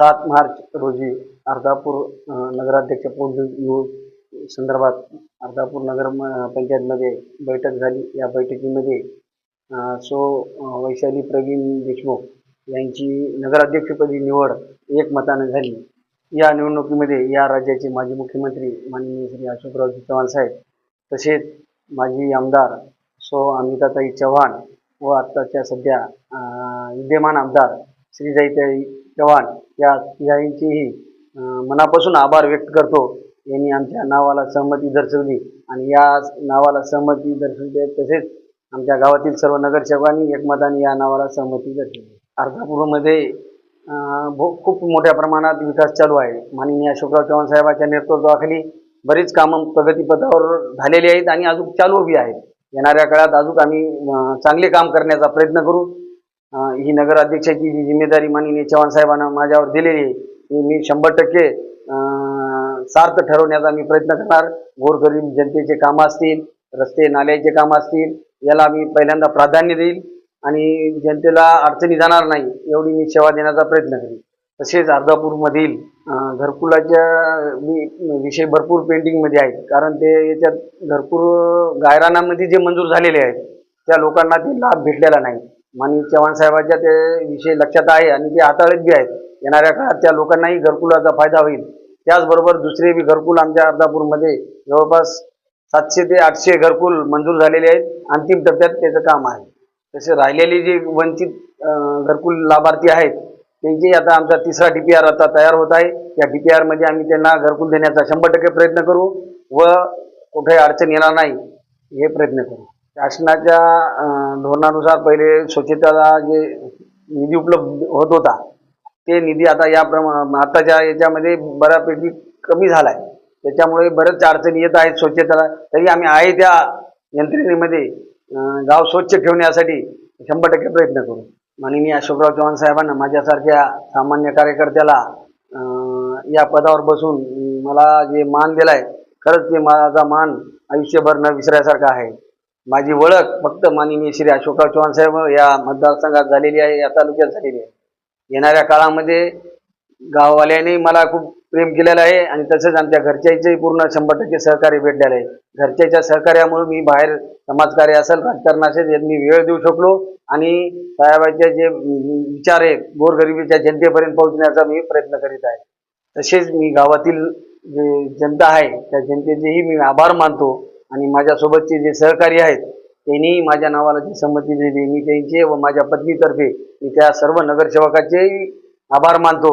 सात मार्च रोजी अर्धापूर नगराध्यक्ष पोटनिवडणूक संदर्भात अर्धापूर नगर पंचायतमध्ये बैठक झाली. या बैठकीमध्ये सो वैशाली प्रवीण देशमुख यांची नगराध्यक्षपदी निवड एकमताने झाली. या निवडणुकीमध्ये या राज्याचे माजी मुख्यमंत्री माननीय श्री अशोकरावजी चव्हाण साहेब तसेच माजी आमदार सो अमिताताई चव्हाण व आत्ताच्या सध्या विद्यमान आमदार श्रीजाईताई चव्हाण या यांचीही मनापासून आभार व्यक्त करतो. यांनी आमच्या नावाला सहमती दर्शवली आणि या नावाला सहमती दर्शवली. तसेच आमच्या गावातील सर्व नगरसेवकांनी एकमताने या नावाला सहमती दर्शवली. अर्धापूरमध्ये भो- खूप मोठ्या प्रमाणात विकास चालू आहे. माननीय अशोकराव चव्हाण साहेबांच्या नेतृत्वाखाली बरीच कामं प्रगतीपथावर झालेली आहेत आणि अजून चालू उभी आहेत. येणाऱ्या काळात अजून आम्ही चांगले काम करण्याचा प्रयत्न करू. ही नगराध्यक्षाची जी जिम्मेदारी माननीय चव्हाण साहेबांना माझ्यावर दिलेली आहे ती मी शंभर टक्के सार्थ ठरवण्याचा मी प्रयत्न करणार. गोरगरीब जनतेचे कामं असतील रस्ते नाल्याचे कामं असतील याला मी पहिल्यांदा प्राधान्य देईल आणि जनतेला अडचणी जाणार नाही एवढी मी सेवा देण्याचा प्रयत्न करेन. तसेच अर्धापूरमधील घरकुलाच्या मी विषय भरपूर पेंटिंगमध्ये आहेत कारण ते याच्यात घरपूर गायरानामध्ये जे मंजूर झालेले आहेत त्या लोकांना ते लाभ भेटलेला नाही. माननीय चव्हाण साहेबांच्या ते विषय लक्षात आहे आणि ते हाताळत बी आहेत. येणाऱ्या काळात त्या लोकांनाही घरकुलाचा फायदा होईल. त्याचबरोबर दुसरे बी घरकुल आमच्या अर्धापूरमध्ये जवळपास सातशे ते आठशे घरकुल मंजूर झालेले आहेत. अंतिम टप्प्यात त्याचं काम आहे. तसे राहिलेले जे वंचित घरकुल लाभार्थी आहेत त्यांची आता आमचा तिसरा डी पी आर आता तयार होत आहे. या डी पी आरमध्ये आम्ही त्यांना घरकुल देण्याचा शंभर टक्के प्रयत्न करू व कुठे अडचण येणार नाही हे प्रयत्न करू. शासनाच्या धोरणानुसार पहिले स्वच्छतेला जे निधी उपलब्ध होत होता ते निधी आता या प्रमा आताच्या याच्यामध्ये बऱ्यापैकी कमी झाला आहे त्याच्यामुळे बऱ्याच अडचणी येत आहेत स्वच्छतेला. तरी आम्ही आहे त्या यंत्रणेमध्ये गाव स्वच्छ ठेवण्यासाठी शंभर टक्के प्रयत्न करू. माननीय अशोकराव चव्हाण साहेबांना माझ्यासारख्या सामान्य कार्यकर्त्याला या पदावर बसून मला जे मान दिला आहे खरंच ते माझा मान आयुष्यभर न विसरायसारखा आहे. माझी ओळख फक्त माननीय श्री अशोकराव चव्हाण साहेब या मतदारसंघात झालेली आहे या तालुक्यात झालेली आहे. येणाऱ्या काळामध्ये गाववाल्याने मला खूप प्रेम केलेलं आहे आणि तसंच आमच्या घरच्याचंही पूर्ण शंभर टक्के सहकार्य भेटलेलं आहे. घरच्याच्या सहकार्यामुळे मी बाहेर समाजकार्य असेल राजकारण असेल यात मी वेळ देऊ शकलो आणि साहेबांचे जे विचार आहेत गोरगरिबीच्या जनतेपर्यंत पोहोचण्याचा मी प्रयत्न करीत आहे. तसेच मी गावातील जे जनता आहे त्या जनतेचेही मी आभार मानतो. आणि माझ्यासोबतचे जे सहकारी आहेत त्यांनी माझ्या नावाला जी संमती दिली मी त्यांचे व माझ्या पत्नीतर्फे मी त्या सर्व नगरसेवकाचेही आभार मानतो.